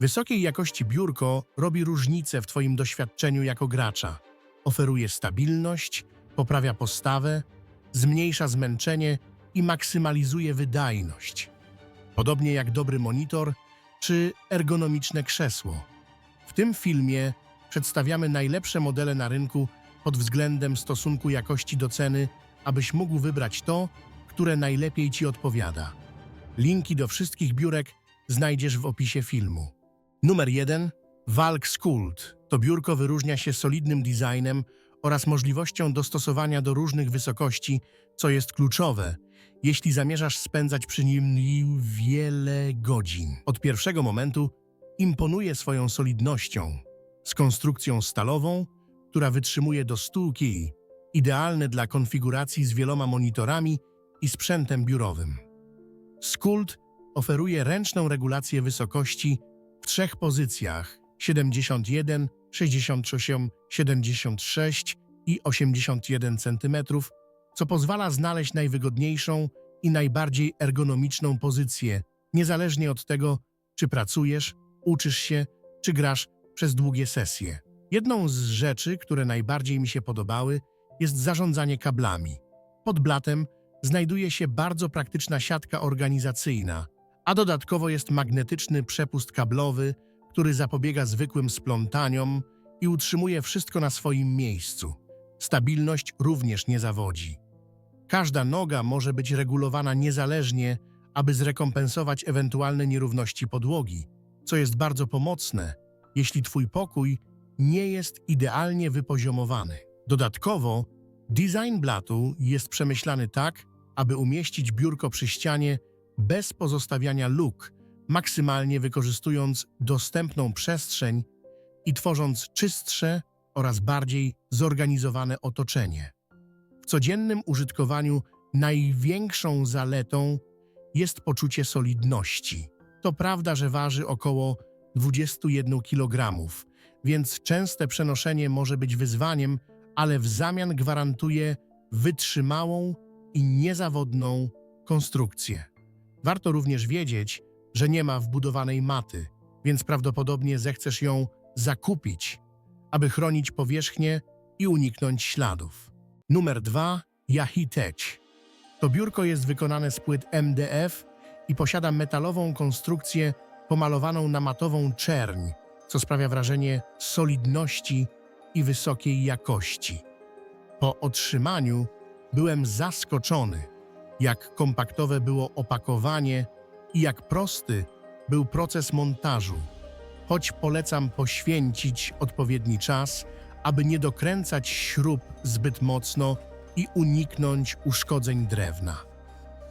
Wysokiej jakości biurko robi różnicę w Twoim doświadczeniu jako gracza. Oferuje stabilność, poprawia postawę, zmniejsza zmęczenie i maksymalizuje wydajność. Podobnie jak dobry monitor czy ergonomiczne krzesło. W tym filmie przedstawiamy najlepsze modele na rynku pod względem stosunku jakości do ceny, abyś mógł wybrać to, które najlepiej Ci odpowiada. Linki do wszystkich biurek znajdziesz w opisie filmu. Numer 1. Valk Skult. To biurko wyróżnia się solidnym designem oraz możliwością dostosowania do różnych wysokości, co jest kluczowe, jeśli zamierzasz spędzać przy nim wiele godzin. Od pierwszego momentu imponuje swoją solidnością, z konstrukcją stalową, która wytrzymuje do 100 kg, idealne dla konfiguracji z wieloma monitorami i sprzętem biurowym. Skult oferuje ręczną regulację wysokości trzech pozycjach 71, 68, 76 i 81 cm, co pozwala znaleźć najwygodniejszą i najbardziej ergonomiczną pozycję, niezależnie od tego, czy pracujesz, uczysz się, czy grasz przez długie sesje. Jedną z rzeczy, które najbardziej mi się podobały, jest zarządzanie kablami. Pod blatem znajduje się bardzo praktyczna siatka organizacyjna, a dodatkowo jest magnetyczny przepust kablowy, który zapobiega zwykłym splątaniom i utrzymuje wszystko na swoim miejscu. Stabilność również nie zawodzi. Każda noga może być regulowana niezależnie, aby zrekompensować ewentualne nierówności podłogi, co jest bardzo pomocne, jeśli Twój pokój nie jest idealnie wypoziomowany. Dodatkowo, design blatu jest przemyślany tak, aby umieścić biurko przy ścianie bez pozostawiania luk, maksymalnie wykorzystując dostępną przestrzeń i tworząc czystsze oraz bardziej zorganizowane otoczenie. W codziennym użytkowaniu największą zaletą jest poczucie solidności. To prawda, że waży około 21 kg, więc częste przenoszenie może być wyzwaniem, ale w zamian gwarantuje wytrzymałą i niezawodną konstrukcję. Warto również wiedzieć, że nie ma wbudowanej maty, więc prawdopodobnie zechcesz ją zakupić, aby chronić powierzchnię i uniknąć śladów. Numer 2. Yahitech. To biurko jest wykonane z płyt MDF i posiada metalową konstrukcję pomalowaną na matową czerń, co sprawia wrażenie solidności i wysokiej jakości. Po otrzymaniu byłem zaskoczony, jak kompaktowe było opakowanie i jak prosty był proces montażu. Choć polecam poświęcić odpowiedni czas, aby nie dokręcać śrub zbyt mocno i uniknąć uszkodzeń drewna.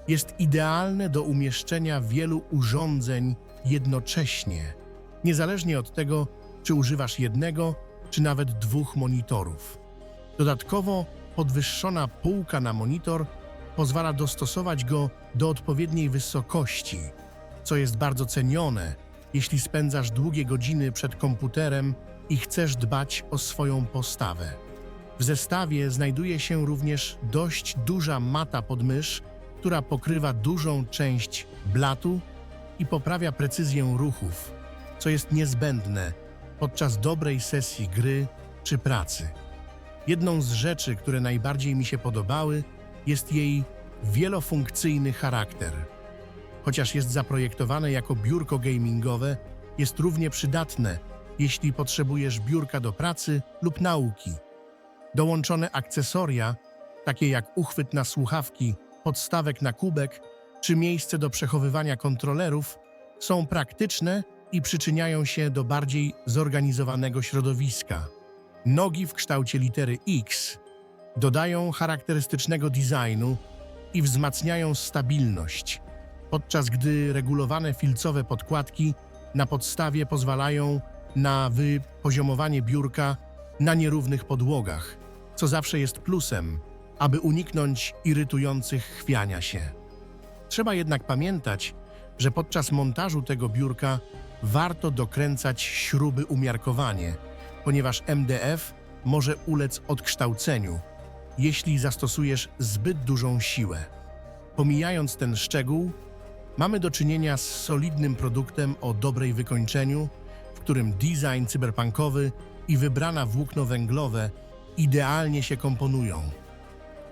Jest idealne do umieszczenia wielu urządzeń jednocześnie, niezależnie od tego, czy używasz jednego, czy nawet dwóch monitorów. Dodatkowo podwyższona półka na monitor pozwala dostosować go do odpowiedniej wysokości, co jest bardzo cenione, jeśli spędzasz długie godziny przed komputerem i chcesz dbać o swoją postawę. W zestawie znajduje się również dość duża mata pod mysz, która pokrywa dużą część blatu i poprawia precyzję ruchów, co jest niezbędne podczas dobrej sesji gry czy pracy. Jedną z rzeczy, które najbardziej mi się podobały, jest jej wielofunkcyjny charakter. Chociaż jest zaprojektowane jako biurko gamingowe, jest równie przydatne, jeśli potrzebujesz biurka do pracy lub nauki. Dołączone akcesoria, takie jak uchwyt na słuchawki, podstawek na kubek czy miejsce do przechowywania kontrolerów, są praktyczne i przyczyniają się do bardziej zorganizowanego środowiska. Nogi w kształcie litery X dodają charakterystycznego designu i wzmacniają stabilność, podczas gdy regulowane filcowe podkładki na podstawie pozwalają na wypoziomowanie biurka na nierównych podłogach, co zawsze jest plusem, aby uniknąć irytujących chwiania się. Trzeba jednak pamiętać, że podczas montażu tego biurka warto dokręcać śruby umiarkowanie, ponieważ MDF może ulec odkształceniu, jeśli zastosujesz zbyt dużą siłę. Pomijając ten szczegół, Mamy do czynienia z solidnym produktem o dobrej wykończeniu, w którym design cyberpunkowy i wybrana włókno węglowe idealnie się komponują.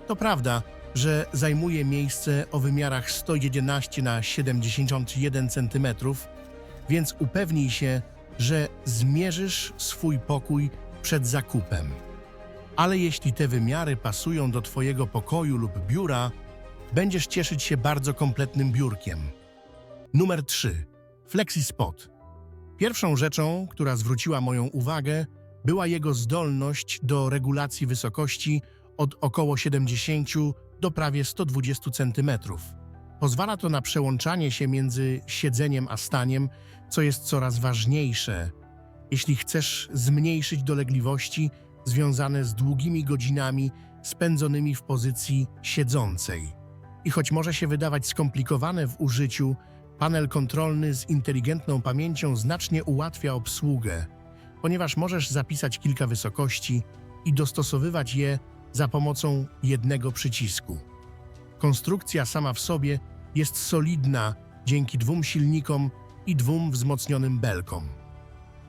To prawda, że zajmuje miejsce o wymiarach 111 na 71 cm, więc upewnij się, że zmierzysz swój pokój przed zakupem. Ale jeśli te wymiary pasują do Twojego pokoju lub biura, będziesz cieszyć się bardzo kompletnym biurkiem. Numer 3. FlexiSpot. Pierwszą rzeczą, która zwróciła moją uwagę, była jego zdolność do regulacji wysokości od około 70 do prawie 120 cm. Pozwala to na przełączanie się między siedzeniem a staniem, co jest coraz ważniejsze, jeśli chcesz zmniejszyć dolegliwości związane z długimi godzinami spędzonymi w pozycji siedzącej. I choć może się wydawać skomplikowane w użyciu, panel kontrolny z inteligentną pamięcią znacznie ułatwia obsługę, ponieważ możesz zapisać kilka wysokości i dostosowywać je za pomocą jednego przycisku. Konstrukcja sama w sobie jest solidna dzięki dwóm silnikom i dwóm wzmocnionym belkom.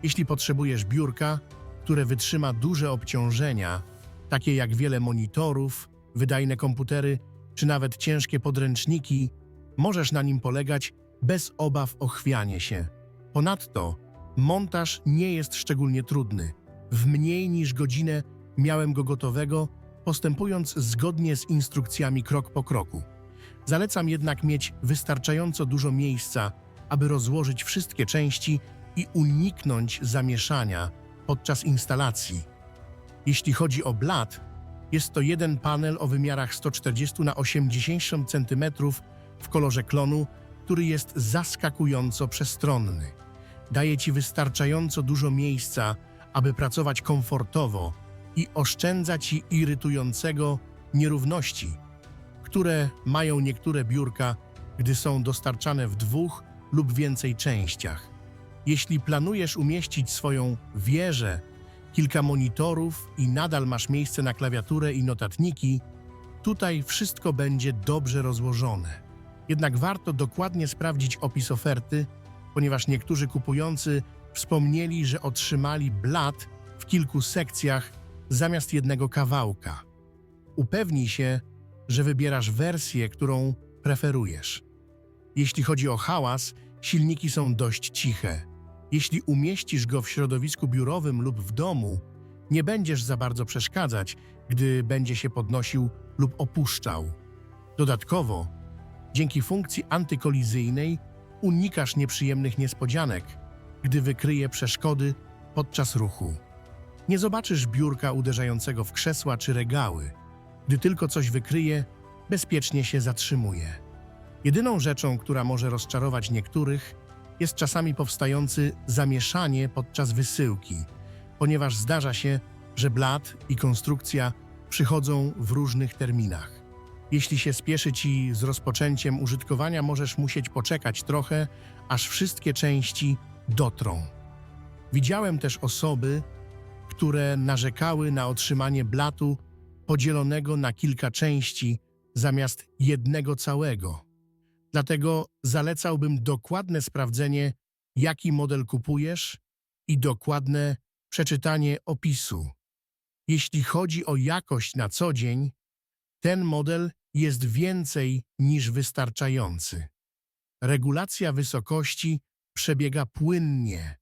Jeśli potrzebujesz biurka, które wytrzyma duże obciążenia, takie jak wiele monitorów, wydajne komputery czy nawet ciężkie podręczniki, możesz na nim polegać bez obaw o chwianie się. Ponadto montaż nie jest szczególnie trudny. W mniej niż godzinę miałem go gotowego, postępując zgodnie z instrukcjami krok po kroku. Zalecam jednak mieć wystarczająco dużo miejsca, aby rozłożyć wszystkie części i uniknąć zamieszania podczas instalacji. Jeśli chodzi o blat, jest to jeden panel o wymiarach 140 na 80 cm w kolorze klonu, który jest zaskakująco przestronny. Daje Ci wystarczająco dużo miejsca, aby pracować komfortowo i oszczędza Ci irytującego nierówności, które mają niektóre biurka, gdy są dostarczane w dwóch lub więcej częściach. Jeśli planujesz umieścić swoją wieżę, kilka monitorów i nadal masz miejsce na klawiaturę i notatniki, tutaj wszystko będzie dobrze rozłożone. Jednak warto dokładnie sprawdzić opis oferty, ponieważ niektórzy kupujący wspomnieli, że otrzymali blat w kilku sekcjach zamiast jednego kawałka. Upewnij się, że wybierasz wersję, którą preferujesz. Jeśli chodzi o hałas, silniki są dość ciche. Jeśli umieścisz go w środowisku biurowym lub w domu, nie będziesz za bardzo przeszkadzać, gdy będzie się podnosił lub opuszczał. Dodatkowo, dzięki funkcji antykolizyjnej unikasz nieprzyjemnych niespodzianek, gdy wykryje przeszkody podczas ruchu. Nie zobaczysz biurka uderzającego w krzesła czy regały. Gdy tylko coś wykryje, bezpiecznie się zatrzymuje. Jedyną rzeczą, która może rozczarować niektórych, jest czasami powstający zamieszanie podczas wysyłki, ponieważ zdarza się, że blat i konstrukcja przychodzą w różnych terminach. Jeśli się spieszy ci z rozpoczęciem użytkowania, możesz musieć poczekać trochę, aż wszystkie części dotrą. Widziałem też osoby, które narzekały na otrzymanie blatu podzielonego na kilka części zamiast jednego całego. Dlatego zalecałbym dokładne sprawdzenie, jaki model kupujesz i dokładne przeczytanie opisu. Jeśli chodzi o jakość na co dzień, ten model jest więcej niż wystarczający. Regulacja wysokości przebiega płynnie,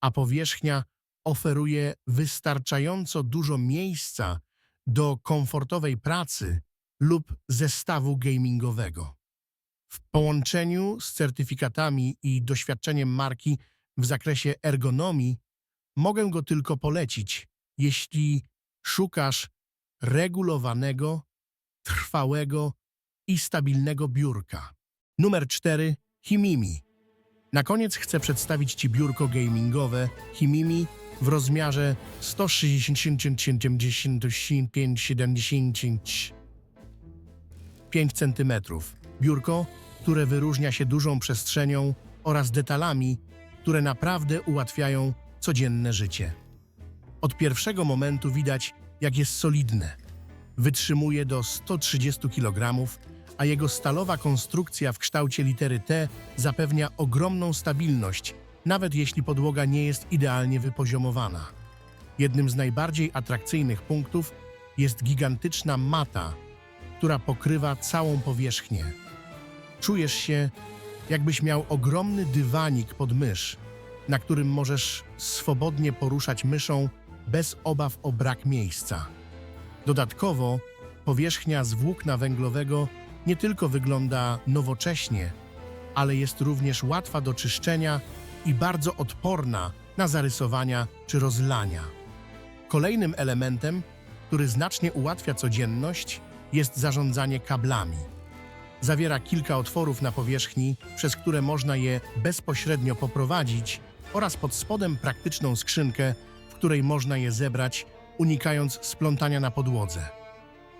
a powierzchnia oferuje wystarczająco dużo miejsca do komfortowej pracy lub zestawu gamingowego. W połączeniu z certyfikatami i doświadczeniem marki w zakresie ergonomii mogę go tylko polecić, jeśli szukasz regulowanego, trwałego i stabilnego biurka. Numer 4. Himimi. Na koniec chcę przedstawić Ci biurko gamingowe Himimi w rozmiarze 165-75 cm. Biurko, które wyróżnia się dużą przestrzenią oraz detalami, które naprawdę ułatwiają codzienne życie. Od pierwszego momentu widać, jak jest solidne. Wytrzymuje do 130 kg, a jego stalowa konstrukcja w kształcie litery T zapewnia ogromną stabilność, nawet jeśli podłoga nie jest idealnie wypoziomowana. Jednym z najbardziej atrakcyjnych punktów jest gigantyczna mata, która pokrywa całą powierzchnię. Czujesz się, jakbyś miał ogromny dywanik pod mysz, na którym możesz swobodnie poruszać myszą bez obaw o brak miejsca. Dodatkowo powierzchnia z włókna węglowego nie tylko wygląda nowocześnie, ale jest również łatwa do czyszczenia i bardzo odporna na zarysowania czy rozlania. Kolejnym elementem, który znacznie ułatwia codzienność, jest zarządzanie kablami. Zawiera kilka otworów na powierzchni, przez które można je bezpośrednio poprowadzić oraz pod spodem praktyczną skrzynkę, w której można je zebrać, unikając splątania na podłodze.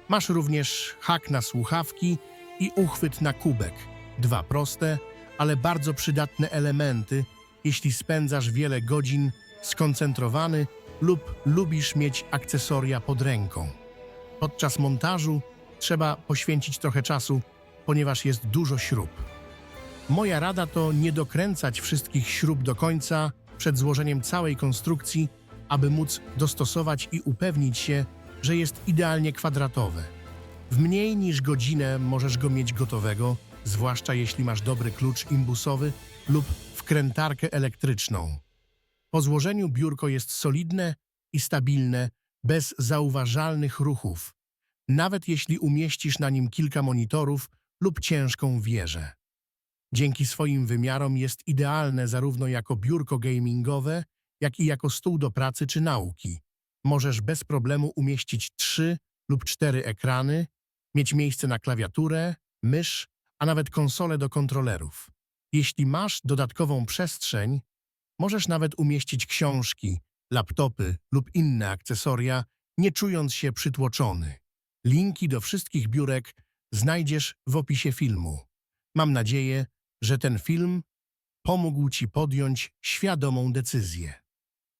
Masz również hak na słuchawki i uchwyt na kubek. Dwa proste, ale bardzo przydatne elementy, jeśli spędzasz wiele godzin skoncentrowany lub lubisz mieć akcesoria pod ręką. Podczas montażu trzeba poświęcić trochę czasu, ponieważ jest dużo śrub. Moja rada to nie dokręcać wszystkich śrub do końca przed złożeniem całej konstrukcji, aby móc dostosować i upewnić się, że jest idealnie kwadratowe. W mniej niż godzinę możesz go mieć gotowego, zwłaszcza jeśli masz dobry klucz imbusowy lub wkrętarkę elektryczną. Po złożeniu biurko jest solidne i stabilne, bez zauważalnych ruchów, nawet jeśli umieścisz na nim kilka monitorów lub ciężką wieżę. Dzięki swoim wymiarom jest idealne zarówno jako biurko gamingowe, jak i jako stół do pracy czy nauki. Możesz bez problemu umieścić trzy lub cztery ekrany, mieć miejsce na klawiaturę, mysz, a nawet konsolę do kontrolerów. Jeśli masz dodatkową przestrzeń, możesz nawet umieścić książki, laptopy lub inne akcesoria, nie czując się przytłoczony. Linki do wszystkich biurek znajdziesz w opisie filmu. Mam nadzieję, że ten film pomógł Ci podjąć świadomą decyzję.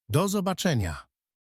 Do zobaczenia!